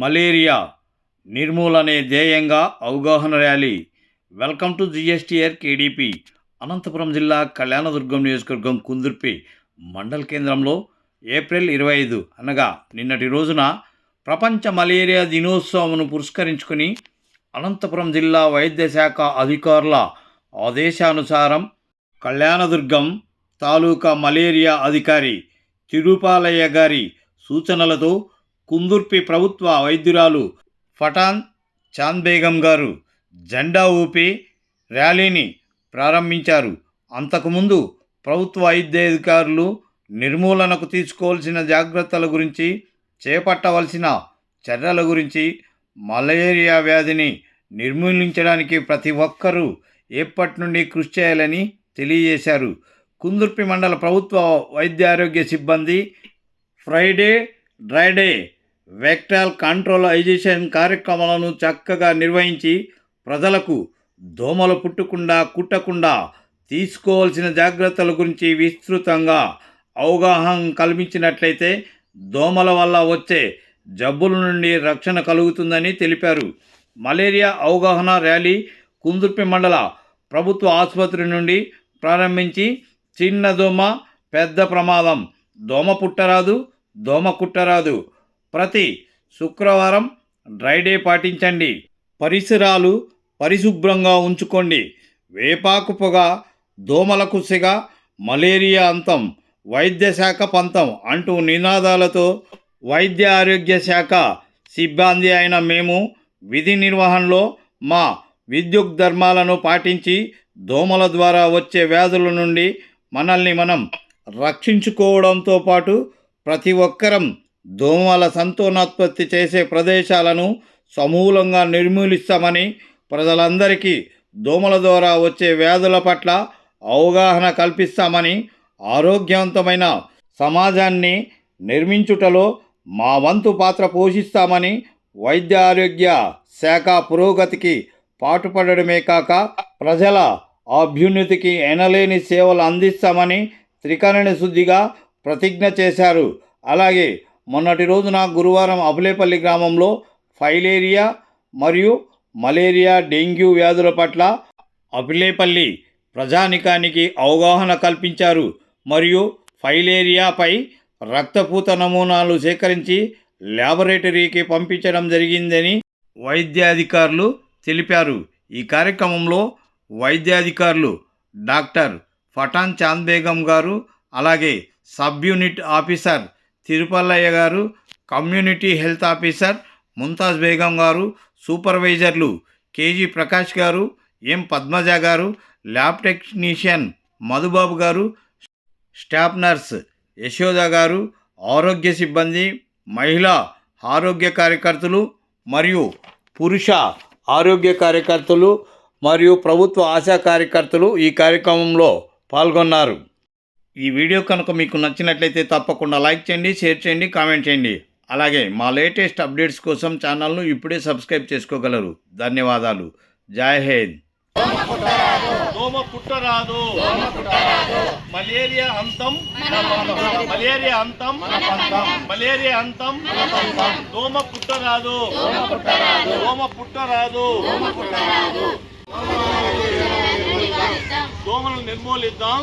Malaria నిర్మూలనే ధ్యేయంగా అవగాహన rally. Welcome to GSTR KDP Anantapuram జిల్లా కళ్యాణదుర్గం నియోజకవర్గం కుందుర్పి మండల కేంద్రంలో ఏప్రిల్ ఇరవై ఐదు అనగా నిన్నటి రోజున ప్రపంచ మలేరియా దినోత్సవంను పురస్కరించుకుని అనంతపురం జిల్లా వైద్య శాఖ అధికారుల ఆదేశానుసారం కళ్యాణదుర్గం తాలూకా మలేరియా అధికారి తిరుపాలయ్య గారి సూచనలతో కుందుర్పి ప్రభుత్వ వైద్యురాలు ఫటాన్ చాంద్ బేగం గారు జెండా ఊపి ర్యాలీని ప్రారంభించారు. అంతకుముందు ప్రభుత్వ వైద్యాధికారులు నిర్మూలనకు తీసుకోవాల్సిన జాగ్రత్తల గురించి చేపట్టవలసిన చర్యల గురించి మలేరియా వ్యాధిని నిర్మూలించడానికి ప్రతి ఒక్కరూ ఎప్పటి నుండి కృషి చేయాలని తెలియజేశారు. కుందుర్పి మండల ప్రభుత్వ వైద్య ఆరోగ్య సిబ్బంది ఫ్రైడే డ్రైడే వెక్టాల్ కంట్రోలైజేషన్ కార్యక్రమాలను చక్కగా నిర్వహించి ప్రజలకు దోమలు పుట్టకుండా కుట్టకుండా తీసుకోవాల్సిన జాగ్రత్తల గురించి విస్తృతంగా అవగాహన కల్పించినట్లయితే దోమల వల్ల వచ్చే జబ్బుల నుండి రక్షణ కలుగుతుందని తెలిపారు. మలేరియా అవగాహన ర్యాలీ కుందుర్పి మండల ప్రభుత్వ ఆసుపత్రి నుండి ప్రారంభించి చిన్న దోమ పెద్ద ప్రమాదం. దోమ పుట్టరాదు దోమ కుట్టరాదు. ప్రతి శుక్రవారం డ్రై డే పాటించండి. పరిసరాలు పరిశుభ్రంగా ఉంచుకోండి. వేపాకు పొగ దోమలకు సిగ మలేరియా అంతం వైద్య శాఖ పంతం అంటూ నినాదాలతో వైద్య ఆరోగ్య శాఖ సిబ్బంది అయిన మేము విధి నిర్వహణలో మా విద్యుత్ ధర్మాలను పాటించి దోమల ద్వారా వచ్చే వ్యాధుల నుండి మనల్ని మనం రక్షించుకోవడంతో పాటు ప్రతి ఒక్కరం దోమల సంతానోత్పత్తి చేసే ప్రదేశాలను సమూలంగా నిర్మూలిస్తామని ప్రజలందరికీ దోమల ద్వారా వచ్చే వ్యాధుల పట్ల అవగాహన కల్పిస్తామని ఆరోగ్యవంతమైన సమాజాన్ని నిర్మించుటలో మా వంతు పాత్ర పోషిస్తామని వైద్య ఆరోగ్య శాఖ పురోగతికి పాటుపడడమే కాక ప్రజల అభ్యున్నతికి ఎనలేని సేవలు అందిస్తామని త్రికరణ శుద్ధిగా ప్రతిజ్ఞ చేశారు. అలాగే మొన్నటి రోజున గురువారం అబులేపల్లి గ్రామంలో ఫైలేరియా మరియు మలేరియా డెంగ్యూ వ్యాధుల పట్ల అబిలేపల్లి ప్రజానికానికి అవగాహన కల్పించారు. మరియు ఫైలేరియాపై రక్తపూత నమూనాలు సేకరించి ల్యాబొరేటరీకి పంపించడం జరిగిందని వైద్యాధికారులు తెలిపారు. ఈ కార్యక్రమంలో వైద్యాధికారులు డాక్టర్ ఫటాన్ చాంద్ బేగం గారు అలాగే సబ్ యూనిట్ ఆఫీసర్ తిరుపల్లయ్య గారు community health officer Mumtaz Begum గారు సూపర్వైజర్లు కేజీ ప్రకాష్ గారు ఎం పద్మజ గారు ల్యాబ్ టెక్నీషియన్ మధుబాబు గారు స్టాఫ్ నర్స్ యశోద గారు ఆరోగ్య సిబ్బంది మహిళా ఆరోగ్య కార్యకర్తలు మరియు పురుష ఆరోగ్య కార్యకర్తలు మరియు ప్రభుత్వ ఆశా కార్యకర్తలు ఈ కార్యక్రమంలో పాల్గొన్నారు. ఈ వీడియో కనుక మీకు నచ్చినట్లయితే తప్పకుండా లైక్ చేయండి షేర్ చేయండి కామెంట్ చేయండి. అలాగే మా లేటెస్ట్ అప్డేట్స్ కోసం ఛానల్ను ఇప్పుడే సబ్స్క్రైబ్ చేసుకోగలరు. ధన్యవాదాలు. జై హింద్. దోమ పుట్టరాదు. మలేరియా అంతం. మలేరియా అంతం. మలేరియా అంతం. దోమ పుట్టరాదు. దోమ పుట్టరాదు. దోమలను నిర్మూలిద్దాం.